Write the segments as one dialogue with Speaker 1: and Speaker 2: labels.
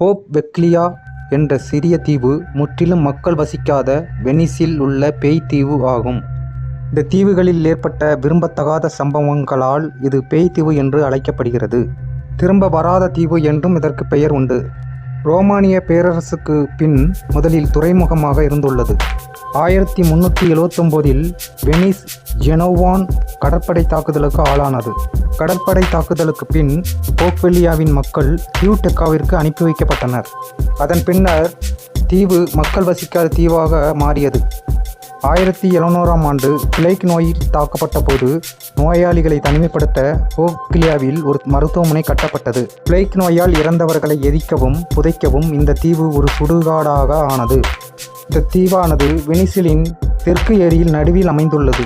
Speaker 1: Pope வெக்லியா என்ற சிறிய தீவு முற்றிலும் மக்கள் வசிக்காத வெனிஸில் உள்ள பேய் தீவு ஆகும். இந்த தீவுகளில் ஏற்பட்ட விரும்பத்தகாத சம்பவங்களால் இது பேய் தீவு என்று அழைக்கப்படுகிறது. திரும்ப வராத தீவு என்றும் இதற்கு பெயர் உண்டு. ரோமானிய பேரரசுக்கு பின் முதலில் துறைமுகமாக இருந்துள்ளது. ஆயிரத்தி முன்னூற்றி எழுவத்தொம்போதில் வெனிஸ் ஜெனோவான் கடற்படை தாக்குதலுக்கு ஆளானது. கடற்படை தாக்குதலுக்கு பின் போக்வெல்லியாவின் மக்கள் கியூடெக்காவிற்கு அனுப்பி வைக்கப்பட்டனர். அதன் பின்னர் தீவு மக்கள் வசிக்காத தீவாக மாறியது. ஆயிரத்தி எழுநூறாம் ஆண்டு பிளேக் நோயில் தாக்கப்பட்ட போது நோயாளிகளை தனிமைப்படுத்த போக்லியாவில் ஒரு மருத்துவமனை கட்டப்பட்டது. பிளேக் நோயால் இறந்தவர்களை எரிக்கவும் புதைக்கவும் இந்த தீவு ஒரு சுடுகாடாக ஆனது. இந்த தீவானது வெனிசிலின் தெற்கு ஏரியில் நடுவில் அமைந்துள்ளது.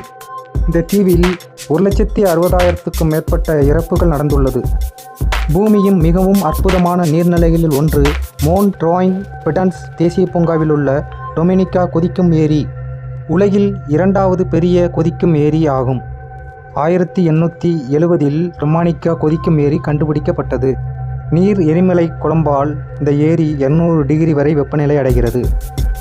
Speaker 1: இந்த தீவில் ஒரு லட்சத்தி அறுபதாயிரத்துக்கும் மேற்பட்ட இறப்புகள் நடந்துள்ளது. பூமியின் மிகவும் அற்புதமான நீர்நிலைகளில் ஒன்று மோன் ட்ராயிங் பிடன்ஸ் தேசிய பூங்காவில் உள்ள டொமினிகா கொதிக்கும் ஏரி. உலகில் இரண்டாவது பெரிய கொதிக்கும் ஏரி ஆகும். ஆயிரத்தி எண்ணூற்றி எழுவதில் ரொமானிக்கா கொதிக்கும் ஏரி கண்டுபிடிக்கப்பட்டது. நீர் எரிமலை குழம்பால் இந்த ஏரி 200 டிகிரி வரை வெப்பநிலை அடைகிறது.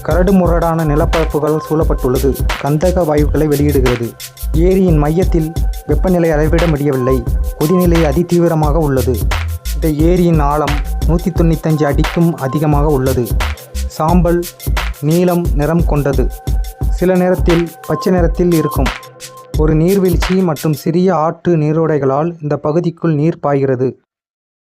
Speaker 1: கரடு முரடான நிலப்பரப்புகள் சூழப்பட்டுள்ளது. கந்தக வாயுக்களை வெளியிடுகிறது. ஏரியின் மையத்தில் வெப்பநிலை அளவிட முடியவில்லை. கொதிநிலை அதிதீவிரமாக உள்ளது. இந்த ஏரியின் ஆழம் நூற்றி தொண்ணூத்தஞ்சு அடிக்கும் அதிகமாக உள்ளது. சாம்பல் நீலம் நிறம் கொண்டது. சில நேரத்தில் பச்சை நிறத்தில் இருக்கும். ஒரு நீர்வீழ்ச்சி மற்றும் சிறிய ஆற்று நீரோடைகளால் இந்த பகுதிக்குள் நீர் பாய்கிறது.